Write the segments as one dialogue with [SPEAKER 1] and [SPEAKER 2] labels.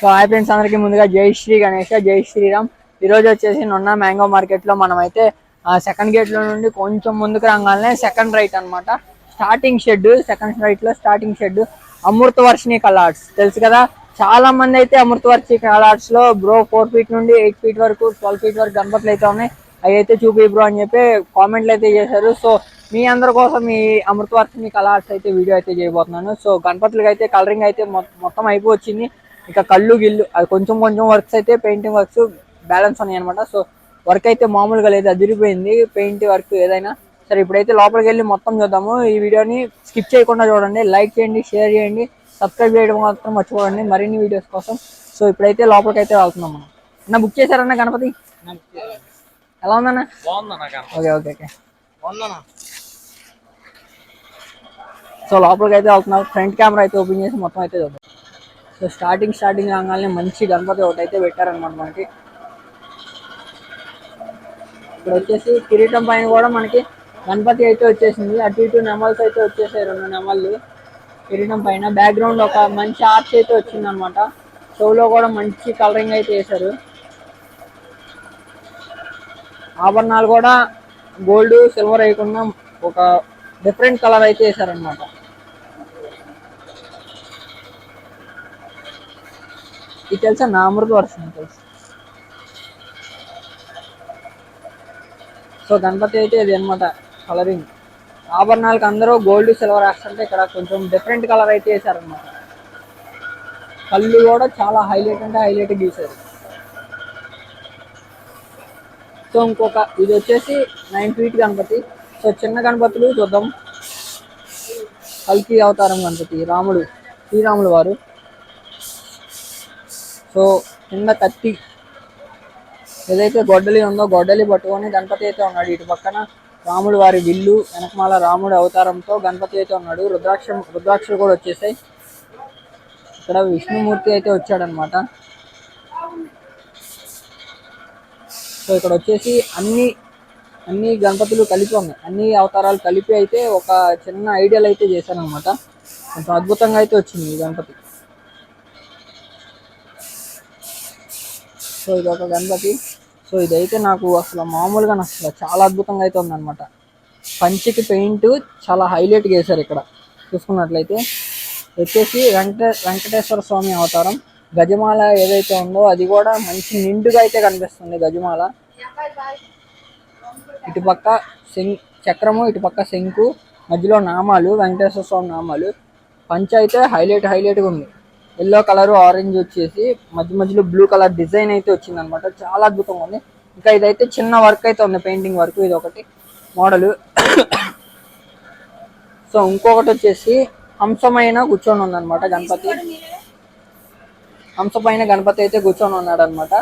[SPEAKER 1] So hi friends అందరికి ముందుగా జై శ్రీ గణేష్ జై శ్రీరామ్. ఈరోజు వచ్చేసి నున్న మ్యాంగో మార్కెట్లో మనం సెకండ్ గేట్లో నుండి కొంచెం ముందుకు రాగానే సెకండ్ రైట్ అన్నమాట. Starting shed second రైట్లో starting shed Amrutha Varshini colours. తెలుసు కదా? చాలా మంది అయితే అమృత వర్షిని కలార్స్లో బ్రో ఫోర్ ఫీట్ నుండి ఎయిట్ ఫీట్ వరకు ట్వెల్వ్ ఫీట్ వరకు గణపతులు అయితే ఉన్నాయి. అవి అయితే చూపి బ్రో అని చెప్పి కామెంట్లు అయితే చేశారు. సో మీ అందరి కోసం ఈ అమృతవర్షిని కలర్స్ అయితే వీడియో అయితే చేయబోతున్నాను. సో గణపతులకి అయితే కలరింగ్ అయితే మొత్తం అయిపోవచ్చింది ఇక కళ్ళు గిల్లు అది కొంచెం కొంచెం వర్క్స్ అయితే పెయింటింగ్ వర్క్స్ బ్యాలెన్స్ ఉన్నాయి అనమాట సో వర్క్ అయితే మామూలుగా లేదు అదిరిపోయింది. పెయింట్ వర్క్ ఏదైనా సరే ఇప్పుడైతే లోపలికి వెళ్ళి మొత్తం చూద్దాము. ఈ వీడియోని స్కిప్ చేయకుండా చూడండి లైక్ చేయండి షేర్ చేయండి సబ్స్క్రైబ్ చేయడం మాత్రం మర్చిపోకండి. మరిన్ని వీడియోస్ కోసం. సో ఇప్పుడైతే లోపలికి అయితే వెళ్తున్నాం మనం. అన్న బుక్ చేశారన్న గణపతి? ఎలా ఉందన్న? Okay okay okay. సో లోపలికి అయితే వెళ్తున్నారు ఫ్రంట్ కెమెరా అయితే ఓపెన్ చేసి మొత్తం అయితే చూద్దాం. సో స్టార్టింగ్ స్టార్టింగ్ రాగానే మంచి గణపతి ఒకటి అయితే పెట్టారనమాట మనకి. ఇక్కడ వచ్చేసి కిరీటం పైన కూడా మనకి గణపతి అయితే వచ్చేసింది. అటు ఇటు నెమల్స్ అయితే వచ్చేసాయి రెండు నెమళ్ళు కిరీటం పైన. బ్యాక్గ్రౌండ్ ఒక మంచి ఆర్చ్ అయితే వచ్చిందనమాట షోలో కూడా మంచి కలరింగ్ అయితే వేశారు. ఆభరణాలు కూడా గోల్డ్ సిల్వర్ వేయకుండా ఒక డిఫరెంట్ కలర్ అయితే వేశారనమాట ఇది తెలుసా? నా అమృత వర్షం తెలుసు? సో గణపతి అయితే ఇది అనమాట కలరింగ్ ఆభరణాలకు అందరూ గోల్డ్ సిల్వర్ వేస్తుంటే ఇక్కడ కొంచెం డిఫరెంట్ కలర్ అయితే వేసారనమాట కళ్ళు కూడా చాలా హైలైట్ అంటే హైలైట్ గీసారు సో ఇంకొక ఇది వచ్చేసి నైన్ ఫీట్ గణపతి. సో చిన్న గణపతులు చూద్దాం. కల్కి అవతారం గణపతి రాముడు శ్రీరాములు వారు. సో కింద కత్తి. ఏదైతే గొడ్డలి ఉందో గొడ్డలి పట్టుకొని గణపతి అయితే ఉన్నాడు. ఇటు పక్కన రాముడు వారి విల్లు వెనకమాల రాముడు అవతారంతో గణపతి అయితే ఉన్నాడు. రుద్రాక్ష రుద్రాక్షలు కూడా వచ్చేసాయి. ఇక్కడ విష్ణుమూర్తి అయితే వచ్చాడనమాట. సో ఇక్కడ వచ్చేసి అన్ని అన్ని గణపతులు కలిపి ఉన్నాయి. అన్ని అవతారాలు కలిపి అయితే ఒక చిన్న ఐడియల్ అయితే అనమాట కొంచెం అద్భుతంగా అయితే వచ్చింది ఈ గణపతి. సో ఇది ఒక గణపతి. సో ఇదైతే నాకు అసలు మామూలుగా అసలు చాలా అద్భుతంగా అయితే ఉందన్నమాట. పంచికి పెయింట్ చాలా హైలైట్గా వేశారు ఇక్కడ. చూసుకున్నట్లయితే వచ్చేసి వెంకట వెంకటేశ్వర స్వామి అవతారం. గజమాల ఏదైతే ఉందో అది కూడా మంచి నిండుగా అయితే కనిపిస్తుంది గజమాల. ఇటుపక్క శం చక్రము ఇటుపక్క శంకు మధ్యలో నామాలు వెంకటేశ్వర స్వామి నామాలు. పంచ అయితే హైలైట్ హైలైట్గా ఉంది. ఎల్లో కలర్ ఆరెంజ్ వచ్చేసి మధ్య మధ్యలో బ్లూ కలర్ డిజైన్ అయితే వచ్చింది అనమాట చాలా అద్భుతంగా ఉంది. ఇంకా ఇదైతే చిన్న వర్క్ అయితే ఉంది పెయింటింగ్ వర్క్ ఇది ఒకటి మోడల్. సో ఇంకొకటి వచ్చేసి హంసమైన కూర్చొని ఉందన్నమాట గణపతి. హంసపైన గణపతి అయితే కూర్చొని ఉన్నాడు అనమాట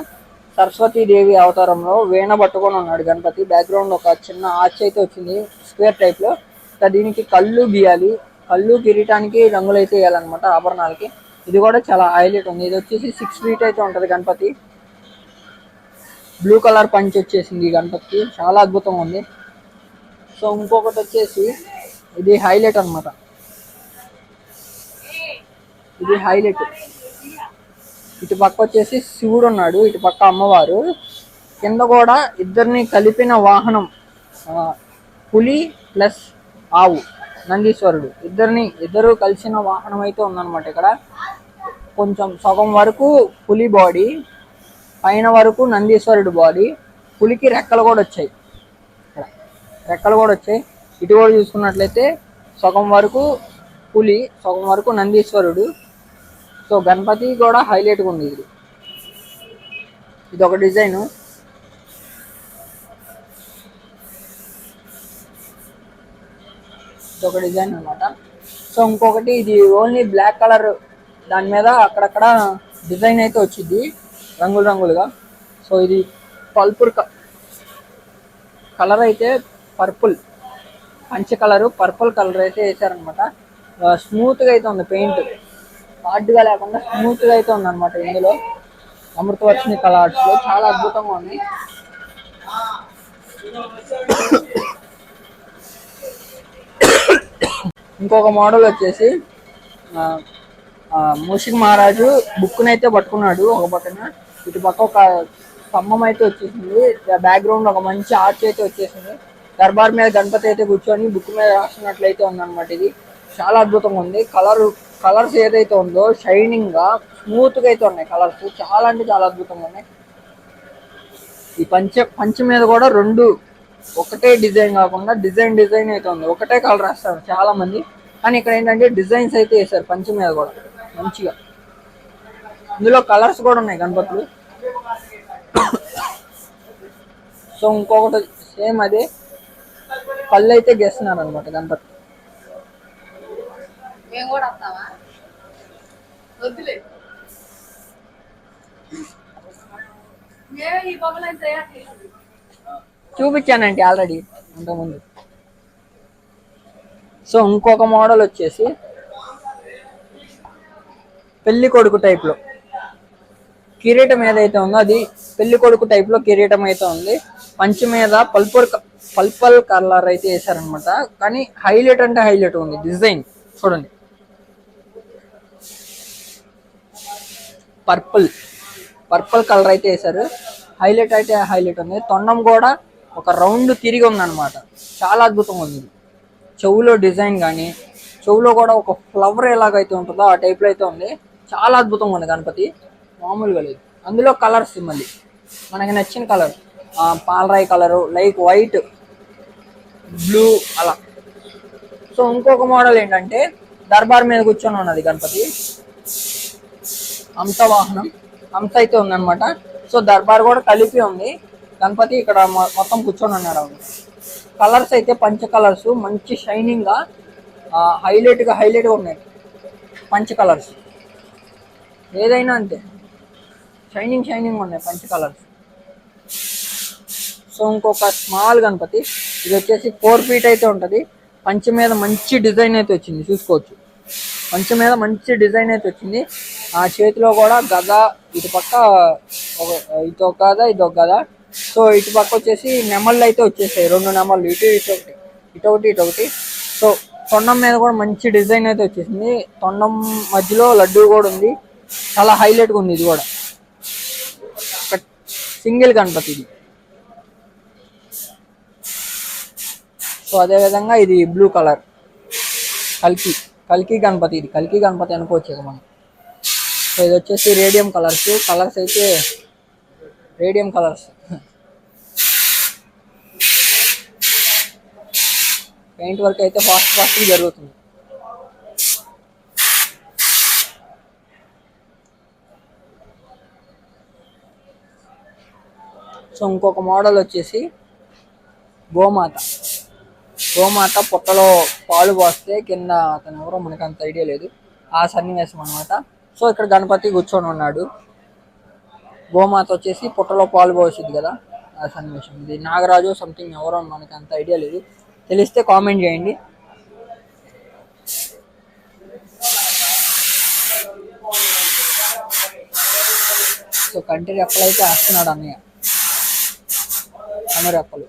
[SPEAKER 1] దేవి అవతారంలో వీణ పట్టుకొని ఉన్నాడు గణపతి. బ్యాక్గ్రౌండ్ ఒక చిన్న ఆర్చ్ అయితే వచ్చింది స్క్వేర్ టైప్లో. ఇంకా దీనికి కళ్ళు గీయాలి. కళ్ళు కిరీటానికి రంగులు అయితే వేయాలన్నమాట ఆభరణాలకి. ఇది కూడా చాలా హైలైట్ ఉంది. ఇది వచ్చేసి సిక్స్ ఫీట్ అయితే ఉంటుంది గణపతి. బ్లూ కలర్ పంచ్ వచ్చేసింది ఈ గణపతికి. చాలా అద్భుతంగా ఉంది. సో ఇంకొకటి వచ్చేసి ఇది హైలైట్ అన్నమాట. ఇది హైలైట్ ఇటు పక్క వచ్చేసి శివుడు ఉన్నాడు. ఇటు పక్క అమ్మవారు. కింద కూడా ఇద్దరిని కలిపిన వాహనం పులి ప్లస్ ఆవు నందీశ్వరుడు. ఇద్దరిని ఇద్దరు కలిసిన వాహనం అయితే ఉందన్నమాట ఇక్కడ. కొంచెం సగం వరకు పులి బాడీ పైన వరకు నందీశ్వరుడు బాడీ పులికి రెక్కలు కూడా వచ్చాయి. ఇక్కడ రెక్కలు కూడా వచ్చాయి. ఇటు కూడా చూసుకున్నట్లయితే సగం వరకు పులి సగం వరకు నందీశ్వరుడు. సో గణపతి కూడా హైలైట్గా ఉంది ఇది. ఇది ఒక డిజైన్ ఇది ఒక డిజైన్ అన్నమాట. సో ఇంకొకటి ఇది ఓన్లీ బ్లాక్ కలర్ దాని మీద అక్కడక్కడ డిజైన్ అయితే వచ్చింది రంగులు రంగులుగా. సో ఇది పల్పుర్ కలర్ అయితే పర్పుల్ పంచ కలర్ పర్పుల్ కలర్ అయితే వేసారనమాట స్మూత్గా అయితే ఉంది పెయింట్. హార్డ్గా లేకుండా స్మూత్గా అయితే ఉంది అనమాట ఇందులో అమృతవర్షిని కలర్స్ చాలా అద్భుతంగా ఉంది. ఇంకొక మోడల్ వచ్చేసి మూషిక్ మహారాజు బుక్ అయితే పట్టుకున్నాడు ఒక పక్కన. ఇటు పక్క ఒక స్తంభం అయితే వచ్చేసింది. బ్యాక్గ్రౌండ్ ఒక మంచి ఆర్చ్ అయితే వచ్చేసింది. దర్బార్ మీద గణపతి అయితే కూర్చొని బుక్ మీద రాస్తున్నట్లయితే ఉందన్నమాట ఇది. చాలా అద్భుతంగా ఉంది. కలర్ కలర్స్ ఏదైతే ఉందో షైనింగ్గా స్మూత్గా అయితే ఉన్నాయి కలర్స్ చాలా అంటే చాలా అద్భుతంగా ఉన్నాయి. ఈ పంచ పంచ మీద కూడా రెండు ఒకటే డిజైన్ కాకుండా డిజైన్ డిజైన్ అయితే ఉంది. ఒకటే కలర్ వేస్తారు చాలా మంది కానీ ఇక్కడ ఏంటంటే డిజైన్స్ అయితే వేస్తారు పంచ మీద కూడా. మంచిగా. ఇందులో కలర్స్ కూడా ఉన్నాయి గణపతులు. సో ఇంకొకటి సేమ్ అదే. కళ్ళు అయితే గెస్తున్నారు అనమాట గణపతి చూపించానండి ఆల్రెడీ అంతకుముందు. సో ఇంకొక మోడల్ వచ్చేసి పెళ్ళి కొడుకు టైప్లో కిరీటం ఏదైతే ఉందో అది పెళ్ళి కొడుకు టైప్లో కిరీటం అయితే ఉంది. మంచి మీద పల్పల్ పల్పల్ కలర్ అయితే వేసారనమాట కానీ హైలైట్ అంటే హైలైట్ ఉంది. డిజైన్ చూడండి. పర్పుల్ పర్పుల్ కలర్ అయితే వేసారు హైలైట్ అయితే హైలైట్ ఉంది. తొండం కూడా ఒక రౌండ్ తిరిగి ఉందన్నమాట. చాలా అద్భుతంగా ఉంది. చెవులో డిజైన్ కానీ చెవులో కూడా ఒక ఫ్లవర్ ఎలాగైతే ఉంటుందో ఆ టైప్లో అయితే ఉంది. చాలా అద్భుతంగా ఉంది గణపతి. మామూలుగా లేదు. అందులో కలర్స్ మళ్ళీ మనకి నచ్చిన కలర్. పాలరాయి కలరు లైక్ వైట్ బ్లూ అలా. సో ఇంకొక మోడల్ ఏంటంటే దర్బార్ మీద కూర్చొని ఉన్నది గణపతి. హంస వాహనం హంస అయితే ఉందన్నమాట. సో దర్బార్ కూడా కలిపి ఉంది. గణపతి ఇక్కడ మొత్తం కూర్చొని ఉన్నాడు కలర్స్ అయితే పంచ కలర్స్ మంచి షైనింగ్గా హైలైట్గా హైలైట్గా ఉన్నాయి. పంచ కలర్స్. ఏదైనా అంతే. షైనింగ్ షైనింగ్ ఉన్నాయి పంచ కలర్స్ సో ఇంకొక స్మాల్ గణపతి. ఇది వచ్చేసి ఫోర్ ఫీట్ అయితే ఉంటుంది. పంచ మీద మంచి డిజైన్ అయితే వచ్చింది. చూసుకోవచ్చు. పంచ మీద మంచి డిజైన్ అయితే వచ్చింది. ఆ చేతిలో కూడా గద ఇటు పక్క ఒక ఇటు ఒక గద ఇది ఒక గద. సో ఇటు పక్క వచ్చేసి నెమళ్ళు అయితే వచ్చేసాయి. రెండు నెమళ్ళు ఇటు ఇటు ఒకటి. ఇటు ఒకటి ఇటు ఒకటి. సో తొండం మీద కూడా మంచి డిజైన్ అయితే వచ్చేసింది. తొండం మధ్యలో లడ్డు కూడా ఉంది. చాలా హైలైట్గా ఉంది ఇది కూడా. సింగిల్ గణపతి ఇది. సో అదే విధంగా ఇది బ్లూ కలర్. కల్కి కల్కి గణపతి ఇది. కల్కి గణపతి అనుకోవచ్చు ఇక మనం. సో ఇది వచ్చేసి రేడియం కలర్స్. కలర్స్ అయితే రేడియం కలర్స్. పెయింట్ వర్క్ అయితే ఫాస్ట్ ఫాస్ట్గా జరుగుతుంది. సో ఇంకొక మోడల్ వచ్చేసి గోమాత. గోమాత పుట్టలో పాలు పోస్తే కింద అతను ఎవరో మనకు అంత ఐడియా లేదు. ఆ సన్నివేశం అనమాట సో ఇక్కడ గణపతి కూర్చొని ఉన్నాడు. గోమాత వచ్చేసి పుట్టలో పాలు పోసింది కదా ఆ సన్నివేశం. ఇది నాగరాజు సంథింగ్ ఎవరో మనకి అంత ఐడియా లేదు. తెలిస్తే కామెంట్ చేయండి. సో కంటి రెప్పలు వస్తున్నాడు వేస్తున్నాడు అన్నయ్య. అమరప్పలు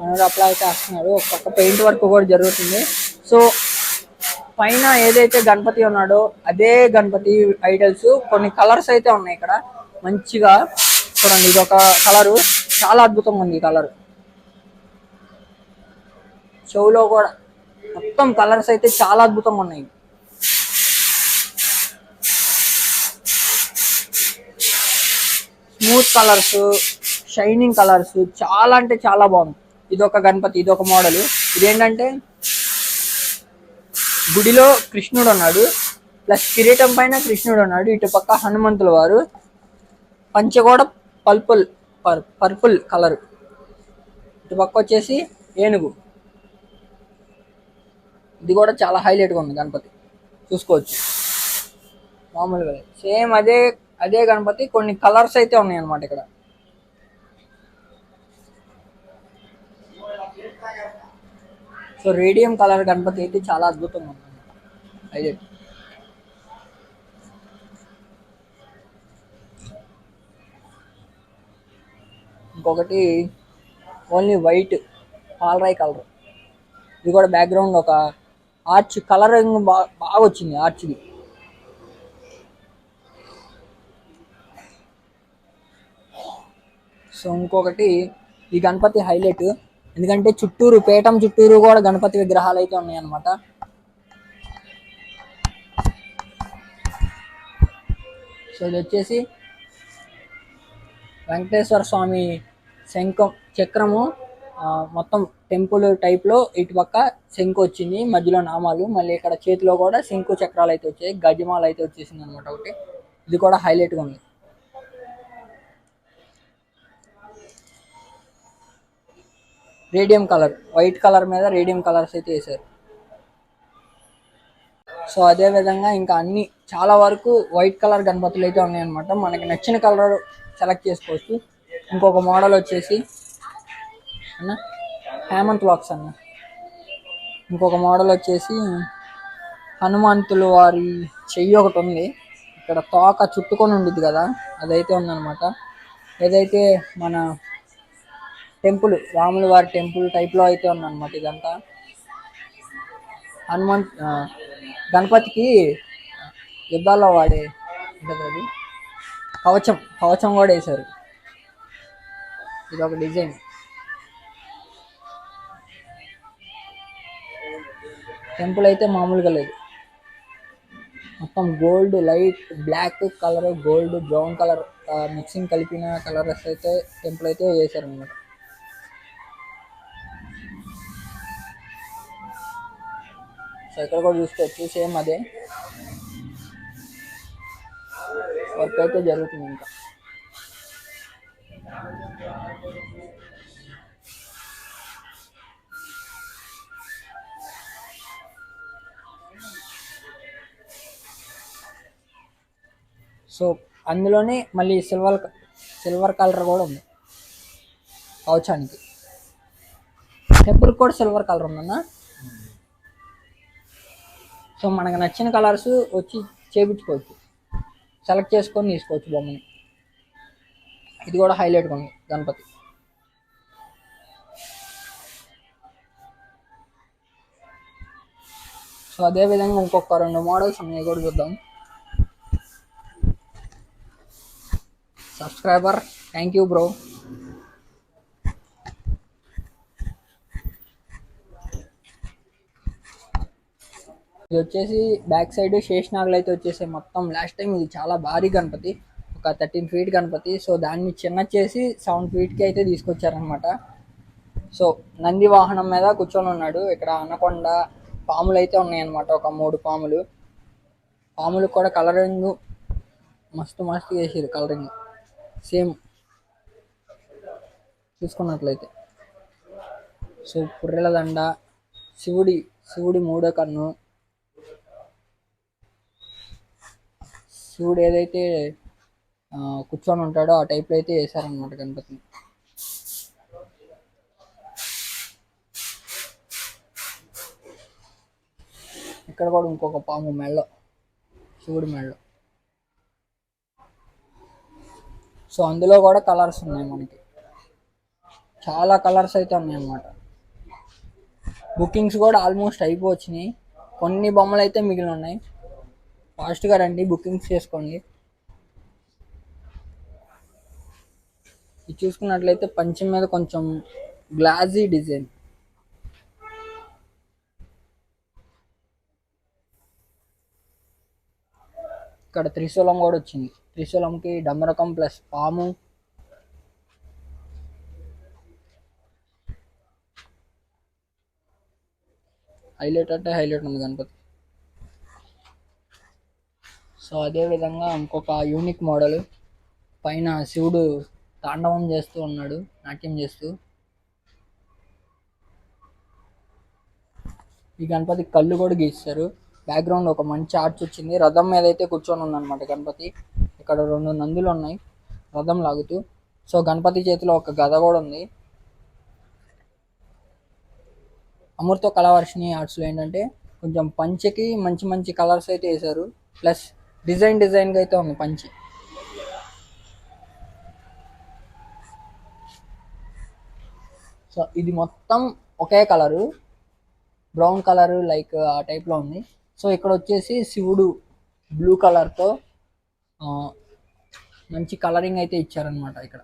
[SPEAKER 1] రెప్పలు అప్లై అయితే ఒక పక్క పెయింట్ వర్క్ కూడా జరుగుతుంది. సో పైన ఏదైతే గణపతి ఉన్నాడో అదే గణపతి ఐడల్స్. కొన్ని కలర్స్ అయితే ఉన్నాయి ఇక్కడ. మంచిగా చూడండి ఇది ఒక కలరు. చాలా అద్భుతంగా ఉంది ఈ కలర్. చెవులో కూడా మొత్తం కలర్స్ అయితే చాలా అద్భుతంగా ఉన్నాయి. స్మూత్ కలర్స్ షైనింగ్ కలర్స్ చాలా అంటే చాలా బాగుంది. ఇది ఒక గణపతి ఇది ఒక మోడల్. ఇదేంటంటే గుడిలో కృష్ణుడు ఉన్నాడు ప్లస్ కిరీటం పైన కృష్ణుడు ఉన్నాడు ఇటు పక్క హనుమంతుల వారు. పంచగోడ పల్పుల్ పర్ పర్పుల్ కలర్. ఇటు పక్క వచ్చేసి ఏనుగు. ఇది కూడా చాలా హైలైట్గా ఉంది గణపతి. చూసుకోవచ్చు. మామూలుగా సేమ్ అదే అదే గణపతి. కొన్ని కలర్స్ అయితే ఉన్నాయి అన్నమాట ఇక్కడ. సో రేడియం కలర్ గణపతి అయితే చాలా అద్భుతంగా ఉంది హైలైట్ ఇంకొకటి ఓన్లీ వైట్ పాలరాయి కలర్. ఇది కూడా బ్యాక్గ్రౌండ్ ఒక ఆర్చ్ కలరింగ్ బాగా బాగా వచ్చింది ఆర్చ్ది. సో ఇంకొకటి ఈ గణపతి హైలైట్. ఎందుకంటే చుట్టూరు పేటం చుట్టూరు కూడా గణపతి విగ్రహాలు అయితే ఉన్నాయి అన్నమాట సో ఇది వచ్చేసి వెంకటేశ్వర స్వామి శంఖం చక్రము. మొత్తం టెంపుల్ టైప్లో ఇటు పక్క శంకు వచ్చింది మధ్యలో నామాలు మళ్ళీ ఇక్కడ చేతిలో కూడా శంకు చక్రాలు అయితే వచ్చాయి గజమాలు అయితే వచ్చేసింది అనమాట ఒకటి. ఇది కూడా హైలైట్గా ఉంది. రేడియం కలర్ వైట్ కలర్ మీద రేడియం కలర్స్ అయితే వేశారు. సో అదే విధంగా ఇంకా అన్ని చాలా వరకు వైట్ కలర్ గణపతులు అయితే ఉన్నాయన్నమాట. మనకి నచ్చిన కలర్ సెలెక్ట్ చేసుకోవచ్చు. ఇంకొక మోడల్ వచ్చేసి అన్న హేమంత్ లాక్స్ అన్న. ఇంకొక మోడల్ వచ్చేసి హనుమంతులు వారి చెయ్యి ఒకటి ఉంది. ఇక్కడ తోక చుట్టుకొని ఉండిద్ది కదా అదైతే ఉందన్నమాట. ఏదైతే మన టెంపుల్ రాముల వారి టెంపుల్ టైప్లో అయితే ఉందన్నమాట ఇదంతా. హనుమంత్ గణపతికి యుద్ధాల్లో వాడే ఉంటుంది అది. కవచం కవచం కూడా వేశారు. ఇది ఒక డిజైన్. టెంపుల్ అయితే మామూలుగా లేదు. మొత్తం gold light black colour gold brown colour mixing కలిపిన కలర్స్ అయితే టెంపుల్ అయితే వేశారు సో ఇక్కడ కూడా చూసుకోవచ్చు సేమ్ అదే. వర్క్ అయితే జరుగుతుంది ఇంకా. సో అందులోనే మళ్ళీ సిల్వర్ సిల్వర్ కలర్ కూడా ఉంది. కవచానికి. టెంపుల్ కూడా సిల్వర్ కలర్ ఉందన్నా. సో మనకు నచ్చిన కలర్స్ వచ్చి చేపించుకోవచ్చు. సెలెక్ట్ చేసుకొని తీసుకోవచ్చు బొమ్మని. ఇది కూడా హైలైట్గా ఉంది గణపతి. సో అదే విధంగా ఇంకొక రెండు మోడల్స్ ఉన్నాయి కూడా చూద్దాం. Subscriber thank you bro. ఇది వచ్చేసి బ్యాక్ సైడ్ శేషనాగులు అయితే వచ్చేసాయి మొత్తం లాస్ట్ టైం ఇది చాలా భారీ గణపతి. ఒక థర్టీన్ ఫీట్ గణపతి. సో దాన్ని చిన్న చేసి సెవెన్ ఫీట్కి అయితే తీసుకొచ్చారనమాట సో నంది వాహనం మీద కూర్చొని ఉన్నాడు. ఇక్కడ అనకొండ పాములు అయితే ఉన్నాయన్నమాట. ఒక మూడు పాములు. పాములు కూడా కలరింగ్ మస్తు మస్తు వేసారు కలరింగ్ సేమ్ చూసుకున్నట్లయితే. సో పుర్రెల దండ. శివుడి శివుడి మూడో కన్ను. శివుడు ఏదైతే కూర్చొని ఉంటాడో ఆ టైప్లో అయితే వేశారనమాట గణపతిని. ఇక్కడ కూడా ఇంకొక పాము మెళ్ళ శివుడి మెళ్ళ సో అందులో కూడా కలర్స్ ఉన్నాయి మనకి. చాలా కలర్స్ అయితే ఉన్నాయి అన్నమాట బుకింగ్స్ కూడా ఆల్మోస్ట్ అయిపోవచ్చినాయి. కొన్ని బొమ్మలు అయితే మిగిలి ఉన్నాయి. ఫాస్ట్గా రండి బుకింగ్స్ చేసుకోండి. ఇది చూసుకున్నట్లయితే పంచం మీద కొంచెం గ్లాజీ డిజైన్. ఇక్కడ త్రిశూలం కూడా వచ్చింది. త్రిశూలంకి డమరకం ప్లస్ పాము. హైలైట్ అంటే హైలైట్ ఉంది గణపతి. సో అదే విధంగా ఇంకొక యూనిక్ మోడల్ పైన శివుడు తాండవం చేస్తూ ఉన్నాడు నాట్యం చేస్తూ. ఈ గణపతి కళ్ళు కూడా గీస్తారు బ్యాక్గ్రౌండ్ ఒక మంచి ఆర్చ్ వచ్చింది. రథం మీద అయితే కూర్చొని ఉందన్నమాట గణపతి. ఇక్కడ రెండు నందులు ఉన్నాయి రథం లాగుతూ. సో గణపతి చేతిలో ఒక గద కూడా ఉంది. అమృత కళావర్షిణి ఆర్ట్స్లో ఏంటంటే కొంచెం పంచకి మంచి మంచి కలర్స్ అయితే వేశారు. ప్లస్ డిజైన్ డిజైన్గా అయితే ఉంది పంచి. సో ఇది మొత్తం ఒకే కలరు బ్రౌన్ కలర్ లైక్ ఆ టైప్లో ఉంది. సో ఇక్కడ వచ్చేసి శివుడు బ్లూ కలర్తో మంచి కలరింగ్ అయితే ఇచ్చారనమాట ఇక్కడ.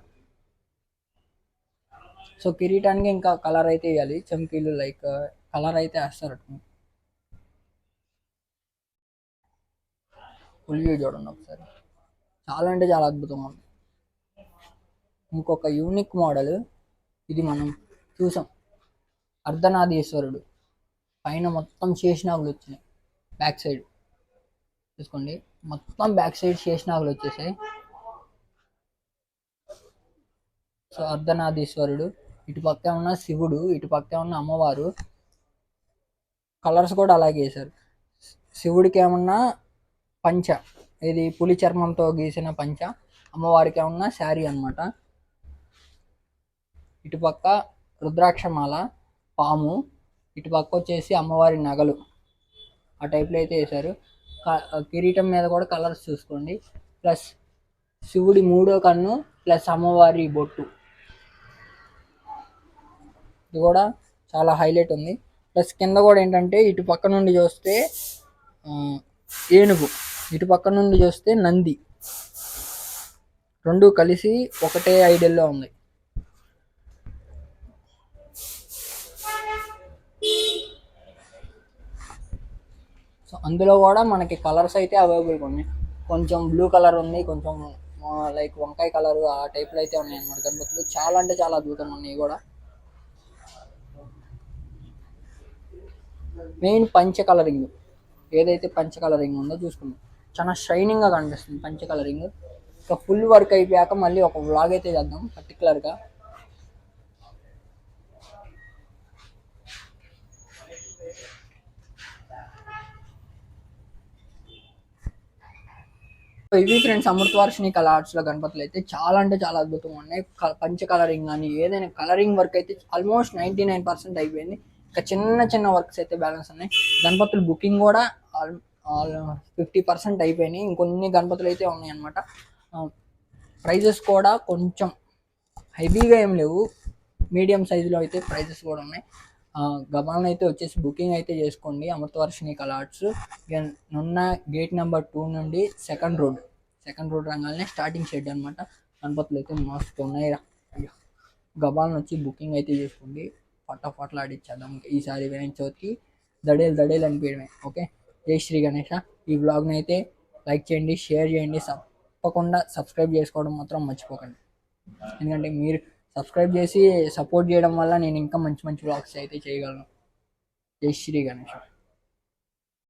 [SPEAKER 1] సో కిరీటానికి ఇంకా కలర్ అయితే వేయాలి. చమ్కీలు లైక్ కలర్ అయితే వేస్తారు ఫుల్ వ్యూ చూడండి ఒకసారి. చాలా అంటే చాలా అద్భుతంగా ఉంది. ఇంకొక యూనిక్ మోడల్ ఇది మనం చూసాం. అర్ధనాదీశ్వరుడు. పైన మొత్తం శేషనాగులు వచ్చినాయి బ్యాక్ సైడ్ చూసుకోండి. మొత్తం బ్యాక్ సైడ్ శేషనాగులు వచ్చేసాయి. సో అర్ధనాదీశ్వరుడు. ఇటు పక్కే ఉన్న శివుడు ఇటు పక్కే ఉన్న అమ్మవారు. కలర్స్ కూడా అలాగే వేశారు. శివుడికి ఏమన్నా పంచ. ఇది పులి చర్మంతో గీసిన పంచ. అమ్మవారికి ఉన్న శారీ అన్నమాట. ఇటుపక్క రుద్రాక్షమాల పాము. ఇటుపక్క వచ్చేసి అమ్మవారి నగలు. ఆ టైప్లో అయితే వేశారు. కిరీటం మీద కూడా కలర్స్ చూసుకోండి. ప్లస్ శివుడి మూడో కన్ను ప్లస్ అమ్మవారి బొట్టు. ఇది కూడా చాలా హైలైట్ ఉంది. ప్లస్ కింద కూడా ఏంటంటే ఇటు పక్క నుండి చూస్తే ఏనుగు. ఇటు పక్క నుండి చూస్తే నంది. రెండు కలిసి ఒకటే ఐడియల్లో ఉంది. సో అందులో కూడా మనకి కలర్స్ అయితే అవైలబుల్గా ఉన్నాయి. కొంచెం బ్లూ కలర్ ఉంది కొంచెం లైక్ వంకాయ కలర్ ఆ టైప్లో అయితే ఉన్నాయి అన్నమాట గణపతులు. చాలా అంటే చాలా అద్భుతంగా ఉన్నాయి కూడా. మెయిన్ పంచ కలరింగ్ ఏదైతే పంచ కలరింగ్ ఉందో చూసుకుందాం. చాలా షైనింగ్గా కనిపిస్తుంది పంచ కలరింగ్ ఇంకా ఫుల్ వర్క్ అయిపోయాక మళ్ళీ ఒక వ్లాగ్ అయితే చేద్దాం పర్టికులర్గా ఇవి ఫ్రెండ్స్ అమృతవర్షిణి కళ ఆర్ట్స్లో గణపతులు అయితే చాలా అంటే చాలా అద్భుతంగా ఉన్నాయి. పంచ కలరింగ్ కానీ ఏదైనా కలరింగ్ వర్క్ అయితే ఆల్మోస్ట్ నైంటీ నైన్ పర్సెంట్ అయిపోయింది. ఇంకా చిన్న చిన్న వర్క్స్ అయితే బ్యాలెన్స్ ఉన్నాయి. గణపతులు బుకింగ్ కూడా ఆల్ ఫిఫ్టీ పర్సెంట్ అయిపోయినాయి. ఇంకొన్ని గణపతులు అయితే ఉన్నాయి అనమాట ప్రైజెస్ కూడా కొంచెం హెవీగా ఏం లేవు. మీడియం సైజులో అయితే ప్రైజెస్ కూడా ఉన్నాయి. గబాన్ అయితే వచ్చేసి బుకింగ్ అయితే చేసుకోండి. Amruthavarshini colours. Nunna gate number two నుండి సెకండ్ రోడ్ సెకండ్ రోడ్ రంగాలనే స్టార్టింగ్ షెడ్ అనమాట గణపతులు అయితే మస్తు ఉన్నాయి రా. గబాన్ వచ్చి బుకింగ్ అయితే చేసుకోండి. ఫటాఫట్లు ఆడిచ్చేద్దాం ఈసారి వినాయక చవితికి దడేలు దడేలు అనిపించడమే. ఓకే జై శ్రీ గణేష. ఈ వ్లాగ్ని అయితే లైక్ చేయండి షేర్ చేయండి తప్పకుండా సబ్స్క్రైబ్ చేసుకోవడం మాత్రం మర్చిపోకండి. ఎందుకంటే మీరు సబ్స్క్రైబ్ చేసి సపోర్ట్ చేయడం వల్ల నేను ఇంకా మంచి మంచి వ్లాగ్స్ అయితే చేయగలను. జై శ్రీ గణేష్.